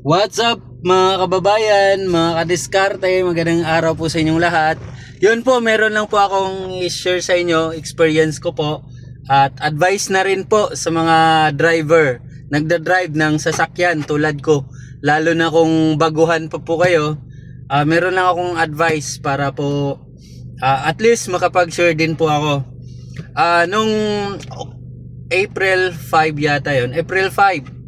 What's up mga kababayan, mga kadiskarte, magandang araw po sa inyong lahat. Yun po, meron lang po akong i-share sa inyo, experience ko po. At advice na rin po sa mga driver, nagda-drive ng sasakyan tulad ko. Lalo na kung baguhan pa po kayo, ah, meron lang akong advice para po ah, at least makapag-share din po ako. Ah, nung April 5 yata yon April 5,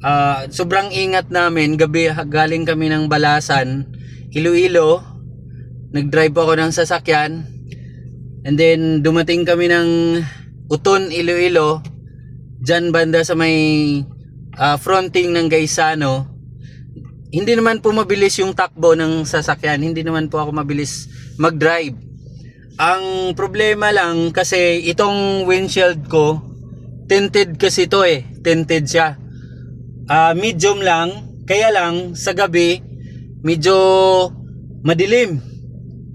Ah, sobrang ingat namin gabi galing kami ng Balasan, Iloilo. Nag-drive ako ng sasakyan. And then dumating kami ng Uton, Iloilo. Diyan banda sa may ah, fronting ng Gaisano. Hindi naman po mabilis yung takbo ng sasakyan. Hindi naman po ako mabilis mag-drive. Ang problema lang kasi itong windshield ko tinted kasi to eh. Tinted siya. Ah, medium lang, kaya lang sa gabi medyo madilim.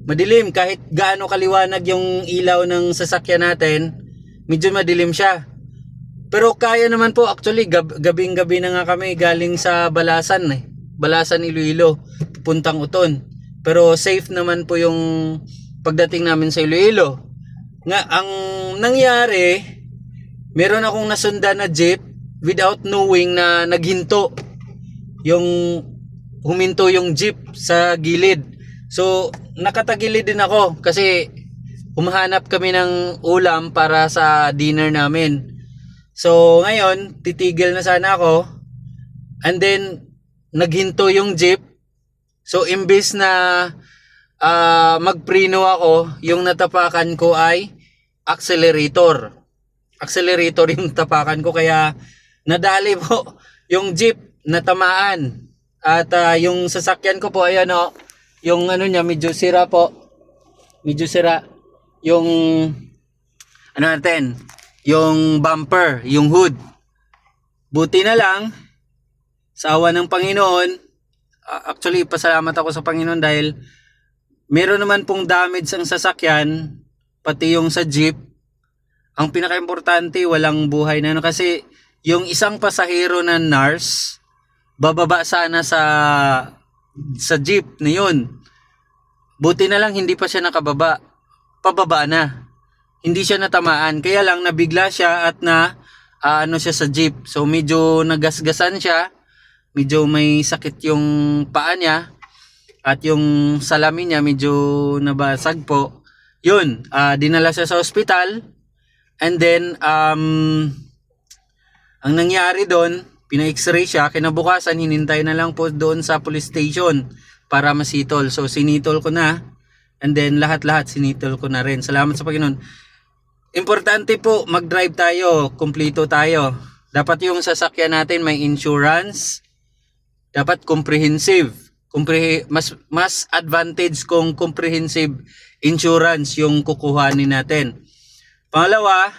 Madilim kahit gaano kaliwanag yung ilaw ng sasakyan natin, medyo madilim siya. Pero kaya naman po actually gab- gabing-gabi na nga kami galing sa Balasan eh. Balasan Iloilo, puntang Uton. Pero safe naman po yung pagdating namin sa Iloilo. Nga ang nangyari, meron akong nasundan na jeep without knowing na naghinto yung huminto yung jeep sa gilid. So, nakatagilid din ako kasi humahanap kami ng ulam para sa dinner namin. So, ngayon, titigil na sana ako. And then, naghinto yung jeep. So, imbis na ah, magpreno ako, yung natapakan ko ay accelerator. Accelerator yung tapakan ko kaya nadali po yung jeep na tamaan. At ah, yung sasakyan ko po ayan o, yung ano niya medyo sira po. Medyo sira yung ano natin, yung bumper, yung hood. Buti na lang sa awa ng Panginoon, ah, actually pasalamat ako sa Panginoon dahil meron naman pong damage ang sasakyan, pati yung sa jeep. Ang pinaka-importante, walang buhay na ano kasi yung isang pasahero na nurse, bababa sana sa sa jeep na yun. Buti na lang hindi pa siya nakababa. Pababa na. Hindi siya natamaan. Kaya lang nabigla siya at na ah, ano siya sa jeep. So medyo nagasgasan siya. Medyo may sakit yung paa niya. At yung salamin niya medyo nabasag po. Yun, ah, dinala siya sa ospital. And then, um, ang nangyari doon, pina-x-ray siya, kinabukasan hinintay na lang po doon sa police station para masitol. So sinitol ko na and then lahat-lahat sinitol ko na rin. Salamat sa Panginoon. Importante po mag-drive tayo, kumpleto tayo. Dapat yung sasakyan natin may insurance, dapat comprehensive. Compre mas mas advantage kung comprehensive insurance yung kukuhanin natin. Pangalawa,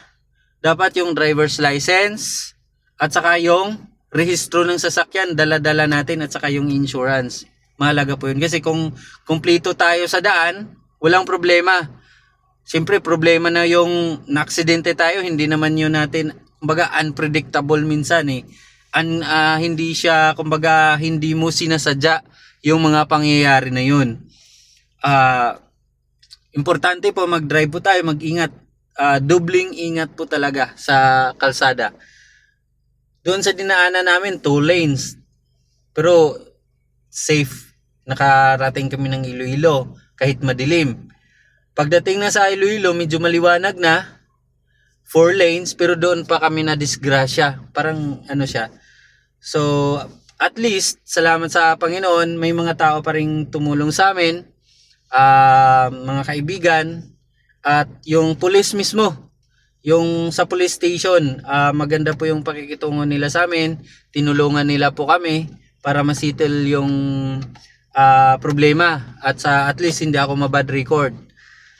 dapat yung driver's license, at saka yung rehistro ng sasakyan, dala-dala natin at saka yung insurance. Mahalaga po yun. Kasi kung kumplito tayo sa daan, walang problema. Siyempre, problema na yung naaksidente tayo, hindi naman yun natin, kumbaga, unpredictable minsan eh. An, ah, hindi siya, kumbaga, hindi mo sinasadya yung mga pangyayari na yun. Ah, importante po mag-drive po tayo, mag-ingat. Ah, dubling ingat po talaga sa kalsada. Doon sa dinaanan namin, two lanes. Pero safe. Nakarating kami ng Iloilo kahit madilim. Pagdating na sa Iloilo, medyo maliwanag na. Four lanes, pero doon pa kami na disgrasya. Parang ano siya. So, at least, salamat sa Panginoon, may mga tao pa rin tumulong sa amin. Ah, mga kaibigan. At yung police mismo, yung sa police station, ah, maganda po yung pakikitungo nila sa amin. Tinulungan nila po kami para masettle yung ah, problema. At sa at least hindi ako mabad record.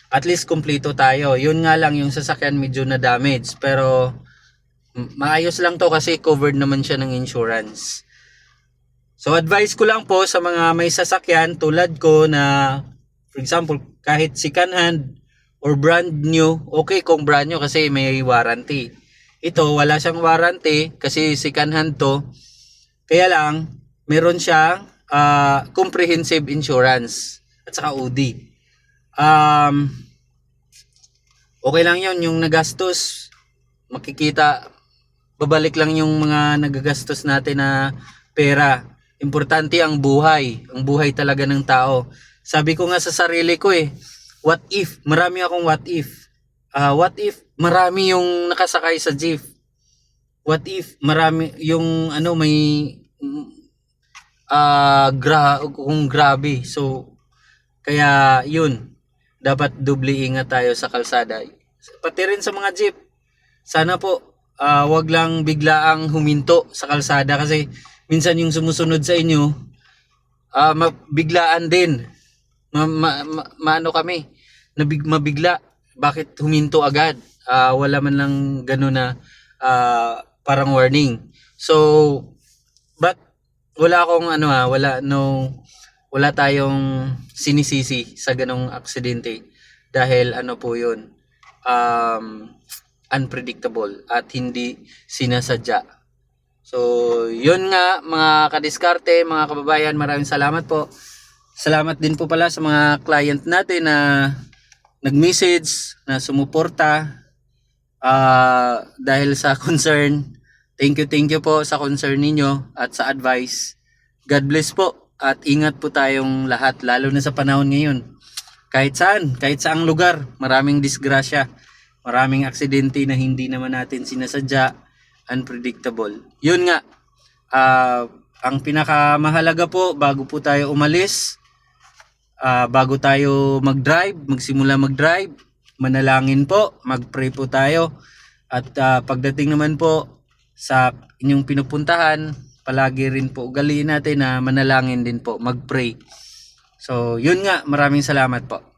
At least kumpleto tayo. Yun nga lang yung sasakyan medyo na damage. Pero maayos lang to kasi covered naman siya ng insurance. So advice ko lang po sa mga may sasakyan tulad ko na for example kahit second hand or brand new, okay kung brand new kasi may warranty. Ito, wala siyang warranty kasi second hand to. Kaya lang, meron siyang ah, comprehensive insurance at saka OD. Um, okay lang yun, yung nagastos, makikita, babalik lang yung mga nagagastos natin na pera. Importante ang buhay, ang buhay talaga ng tao. Sabi ko nga sa sarili ko eh, what if, marami akong what if. Ah, what if, marami yung nakasakay sa jeep. What if, marami, yung ano, may, ah, gra kung grabe. So, kaya yun, dapat doble ingat tayo sa kalsada. Pati rin sa mga jeep. Sana po, ah, wag lang biglaang huminto sa kalsada kasi minsan yung sumusunod sa inyo, ah, mabiglaan din. Ma, ma, ma- maano kami, nabig, mabigla. Bakit huminto agad? Ah, wala man lang gano'n na ah, parang warning. So, but wala akong ano ah, wala no wala tayong sinisisi sa ganong aksidente dahil ano po 'yun um unpredictable at hindi sinasadya. So, 'yun nga mga kadiskarte, mga kababayan, maraming salamat po. Salamat din po pala sa mga client natin na nag-message, na sumuporta ah dahil sa concern. Thank you, thank you po sa concern ninyo at sa advice. God bless po at ingat po tayong lahat lalo na sa panahon ngayon. Kahit saan, kahit saang lugar, maraming disgrasya, maraming aksidente na hindi naman natin sinasadya, unpredictable. Yun nga, ah, ang pinakamahalaga po bago po tayo umalis, ah, bago tayo mag-drive, magsimula mag-drive, manalangin po, mag-pray po tayo. At ah, pagdating naman po sa inyong pinupuntahan, palagi rin po ugaliin natin na manalangin din po, mag-pray. So, yun nga, maraming salamat po.